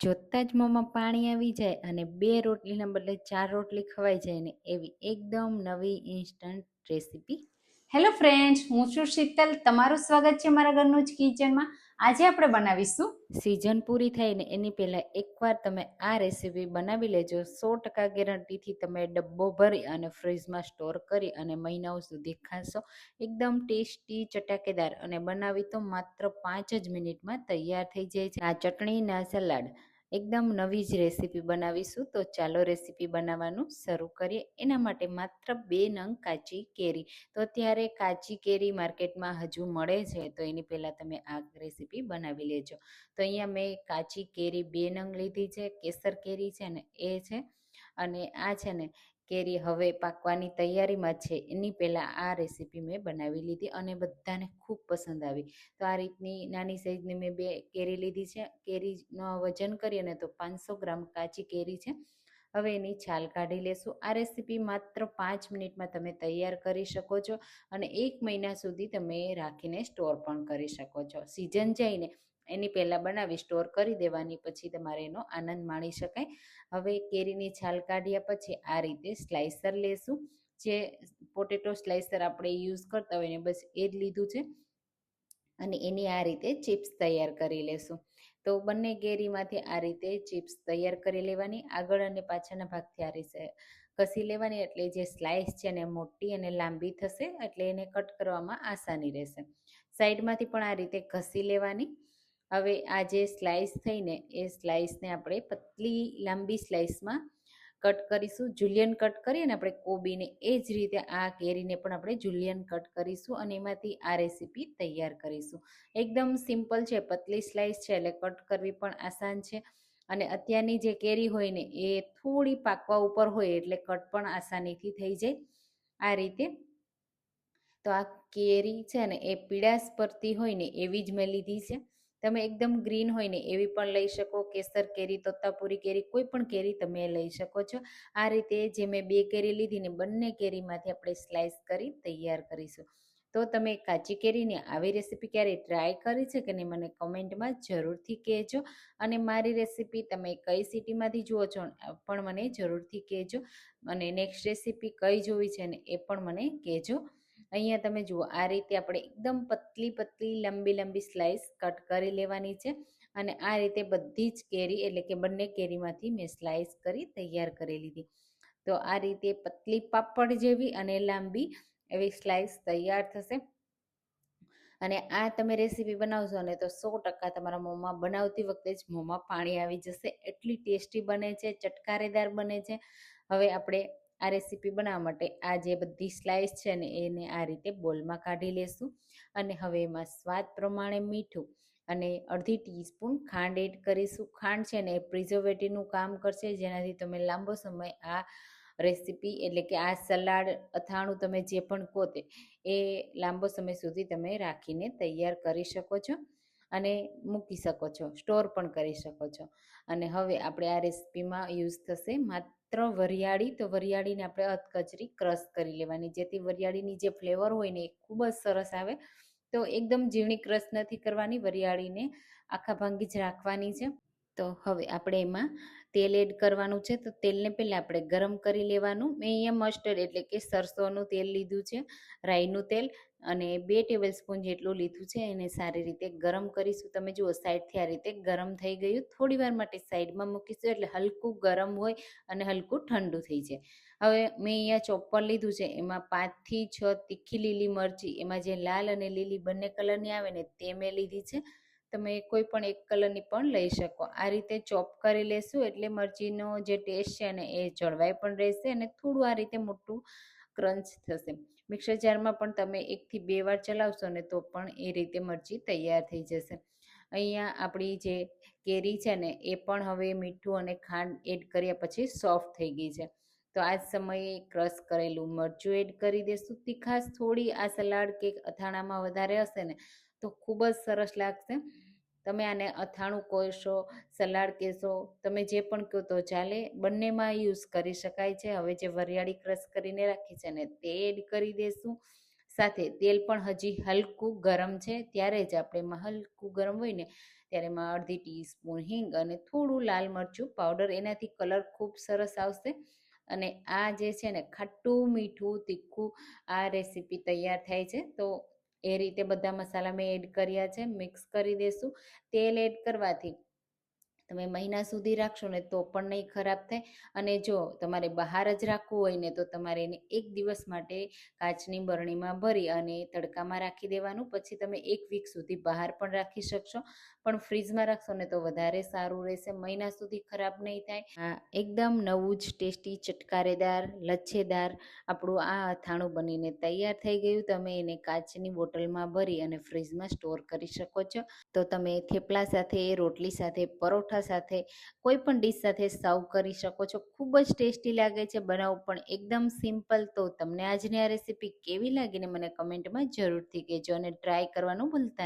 જોતાં જ મોંમાં પાણી આવી જાય અને બે રોટલીના બદલે ચાર રોટલી ખવાઈ જાય ને એવી એકદમ નવી ઇન્સ્ટન્ટ રેસીપી હેલો ફ્રેન્ડ્સ હું છું શીતલ. તમારું સ્વાગત છે મારા ઘરનું જ કિચનમાં આજે આપણે બનાવીશું સિઝન પૂરી થાય ને એની પહેલાં એકવાર તમે આ રેસીપી બનાવી લેજો. સો ટકા ગેરંટીથી તમે ડબ્બો ભરી અને ફ્રીજમાં સ્ટોર કરી અને મહિનાઓ સુધી ખાશો. એકદમ ટેસ્ટી ચટાકેદાર અને બનાવી તો માત્ર પાંચ જ મિનિટમાં તૈયાર થઈ જાય છે. આ ચટણીના સલાડ એકદમ નવી જ રેસીપી બનાવીશું. તો ચાલો રેસીપી બનાવવાનું શરૂ કરીએ. એના માટે માત્ર બે નંગ કાચી કેરી. તો અત્યારે કાચી કેરી માર્કેટમાં હજુ મળે છે, તો એની પહેલાં તમે આ રેસીપી બનાવી લેજો. તો અહીંયા મેં કાચી કેરી બે નંગ લીધી છે, કેસર કેરી છે ને એ છે. અને આ છે ને કેરી હવે પાકવાની તૈયારીમાં છે, એની પહેલાં આ રેસીપી મેં બનાવી લીધી અને બધાને ખૂબ પસંદ આવી. તો આ રીતની નાની સાઈઝની મેં બે કેરી લીધી છે, કેરીનો વજન કરીએ ને તો પાંચસો ગ્રામ કાચી કેરી છે. હવે એની છાલ કાઢી લેશું. આ રેસીપી માત્ર પાંચ મિનિટમાં તમે તૈયાર કરી શકો છો અને એક મહિના સુધી તમે રાખીને સ્ટોર પણ કરી શકો છો. સિઝન જઈને એની પહેલાં બનાવી સ્ટોર કરી દેવાની, પછી તમારે એનો આનંદ માણી શકાય. હવે કેરીની છાલ કાઢ્યા પછી આ રીતે સ્લાઇસર લેશું. જે પોટેટો સ્લાઇસર આપણે યુઝ કરતા હોય ને બસ એ જ લીધું છે. અને એની આ રીતે ચિપ્સ તૈયાર કરી લેશું. તો બંને કેરીમાંથી આ રીતે ચિપ્સ તૈયાર કરી લેવાની, આગળ અને પાછળના ભાગથી આ રીતે કસી લેવાની, એટલે જે સ્લાઇસ છે ને મોટી અને લાંબી થશે, એટલે એને કટ કરવામાં આસાની રહેશે. સાઈડમાંથી પણ આ રીતે ઘસી લેવાની. હવે આ જે સ્લાઇસ થઈને એ સ્લાઇસને આપણે પતલી લાંબી સ્લાઇસમાં કટ કરીશું. જુલિયન કટ કરીએ ને આપણે કોબીને એ જ રીતે આ કેરીને પણ આપણે જુલિયન કટ કરીશું અને એમાંથી આ રેસીપી તૈયાર કરીશું. એકદમ સિમ્પલ છે, પતલી સ્લાઇસ છે એટલે કટ કરવી પણ આસાન છે. અને અત્યારની જે કેરી હોય ને એ થોડી પાકવા ઉપર હોય એટલે કટ પણ આસાનીથી થઈ જાય. આ રીતે તો આ કેરી છે ને એ પીડાસ પરથી હોય ને એવી જ મેં લીધી છે. તમે એકદમ ગ્રીન હોય ને એવી પણ લઈ શકો. કેસર કેરી, તોતાપુરી કેરી, કોઈ પણ કેરી તમે લઈ શકો છો. આ રીતે જે મેં બે કેરી લીધી ને બંને કેરીમાંથી આપણે સ્લાઇસ કરી તૈયાર કરીશું. તો તમે કાચી કેરીને આવી રેસીપી ક્યારેય ટ્રાય કરી છે કે નહીં મને કમેન્ટમાં જરૂરથી કહેજો. અને મારી રેસીપી તમે કઈ સિટીમાંથી જુઓ છો પણ મને જરૂરથી કહેજો. અને નેક્સ્ટ રેસીપી કઈ જોવી છે ને એ પણ મને કહેજો. અહીંયા તમે જુઓ, આ રીતે આપણે એકદમ પતલી પતલી લંબી લંબી સ્લાઇસ કટ કરી લેવાની છે અને આ રીતે બધી જ કેરી એટલે કે બંને કેરીમાંથી મેં સ્લાઇસ કરી તૈયાર કરી લીધી. તો આ રીતે પતલી પાપડ જેવી અને લાંબી એવી સ્લાઇસ તૈયાર થશે. અને આ તમે રેસીપી બનાવશો ને તો સો ટકા તમારા મોંમાં બનાવતી વખતે જ મોંમાં પાણી આવી જશે. એટલી ટેસ્ટી બને છે, ચટકારેદાર બને છે. હવે આપણે આ રેસીપી બનાવવા માટે આ જે બધી સ્લાઇસ છે ને, એને આ રીતે બોલમાં કાઢી લેશું. અને હવે એમાં સ્વાદ પ્રમાણે મીઠું અને અડધી ટીસ્પૂન ખાંડ એડ કરીશું. ખાંડ છે ને એ પ્રિઝર્વેટિવનું કામ કરશે, જેનાથી તમે લાંબો સમય આ રેસીપી એટલે કે આ સલાડ, અથાણું તમે જે પણ કહો તે, એ લાંબો સમય સુધી તમે રાખીને તૈયાર કરી શકો છો. અને મૂકી શકો છો, સ્ટોર પણ કરી શકો છો. અને હવે આપણે આ રેસીપીમાં યુઝ થશે માત્ર વરિયાળી, તો વરિયાળીને આપણે અધકચરી ક્રશ કરી લેવાની. જેથી વરિયાળીની જે ફ્લેવર હોય ને એ ખૂબ જ સરસ આવે. તો એકદમ ઝીણી ક્રશ નથી કરવાની, વરિયાળીને આખા ભાંગી જ રાખવાની છે. તો હવે આપણે એમાં તેલ એડ કરવાનું છે. તો તેલને પહેલાં આપણે ગરમ કરી લેવાનું. મેં અહીંયા મસ્ટર્ડ એટલે કે સરસોનું તેલ લીધું છે, રાઈનું તેલ. અને બે ટેબલ સ્પૂન જેટલું લીધું છે એને સારી રીતે ગરમ કરીશું. તમે જુઓ, સાઈડથી આ રીતે ગરમ થઈ ગયું. થોડી વાર માટે સાઈડમાં મૂકીશું એટલે હલકું ગરમ હોય અને હલકું ઠંડુ થઈ જાય. હવે મેં અહીંયા ચોપ્પર લીધું છે. એમાં પાંચથી છ તીખી લીલી મરચી, એમાં જે લાલ અને લીલી બંને કલરની આવે ને તે મેં લીધી છે. તમે કોઈ પણ એક કલરની પણ લઈ શકો. આ રીતે ચોપ કરી લેશું એટલે મરચીનો જે ટેસ્ટ છે ને એ જળવાઈ પણ રહેશે અને થોડું આ રીતે મોટું ક્રંચ થશે. મિક્સર જારમાં પણ તમે એકથી બે વાર ચલાવશો ને તો પણ એ રીતે મરચી તૈયાર થઈ જશે. અહીંયા આપણી જે કેરી છે ને, એ પણ હવે મીઠું અને ખાંડ એડ કર્યા પછી સોફ્ટ થઈ ગઈ છે. તો આ સમયે ક્રશ કરેલું મરચું એડ કરી દેશું. તીખાશ થોડી આ સલાડ કે અથાણામાં વધારે હશે ને, તો ખૂબ જ સરસ લાગશે. તમે આને અથાણું કહેશો સલાડ કહેશો, તમે જે પણ કહો તો ચાલે. બંનેમાં યુઝ કરી શકાય છે. હવે જે વરિયાળી ક્રશ કરીને રાખી છે ને તે એડ કરી દઈશું સાથે તેલ પણ હજી હલકું ગરમ છે. ત્યારે જ આપણે એમાં હલકું ગરમ હોય ને ત્યારે એમાં અડધી ટીસ્પૂન હિંગ અને થોડું લાલ મરચું પાવડર એનાથી કલર ખૂબ સરસ આવશે. અને આ જે છે ને ખાટું મીઠું, તીખું આ રેસીપી તૈયાર થાય છે. તો એ રીતે બધા મસાલા મેં એડ કર્યા છે મિક્સ કરી દેશું તેલ એડ કરવાથી. તમે મહિના સુધી રાખશો ને તો પણ નહીં ખરાબ થાય. અને જો તમારે બહાર જ રાખવું હોય ને તો તમારે એને એક દિવસ માટે કાચની બરણીમાં ભરી અને તડકામાં રાખી દેવાનું. પછી તમે એક વીક સુધી બહાર પણ રાખી શકશો. પણ ફ્રીજમાં રાખશો ને તો વધારે સારું રહેશે. મહિના સુધી ખરાબ નહીં થાય. એકદમ નવું જ ટેસ્ટી ચટકારેદાર, લચ્છેદાર આપણું આ અથાણું બનીને તૈયાર થઈ ગયું. તમે એને કાચની બોટલમાં ભરી અને ફ્રીજમાં સ્ટોર કરી શકો છો. તો તમે થેપલા સાથે, રોટલી સાથે પરોઠા સાથે, કોઈ પણ ડીશ સાથે સર્વ કરી શકો છો. ખૂબ જ ટેસ્ટી લાગે છે બનાવવું પણ એકદમ સિમ્પલ તો તમને આજની આ રેસીપી કેવી લાગીને મને કમેન્ટમાં જરૂરથી કહેજો અને ટ્રાય કરવાનું ભૂલતા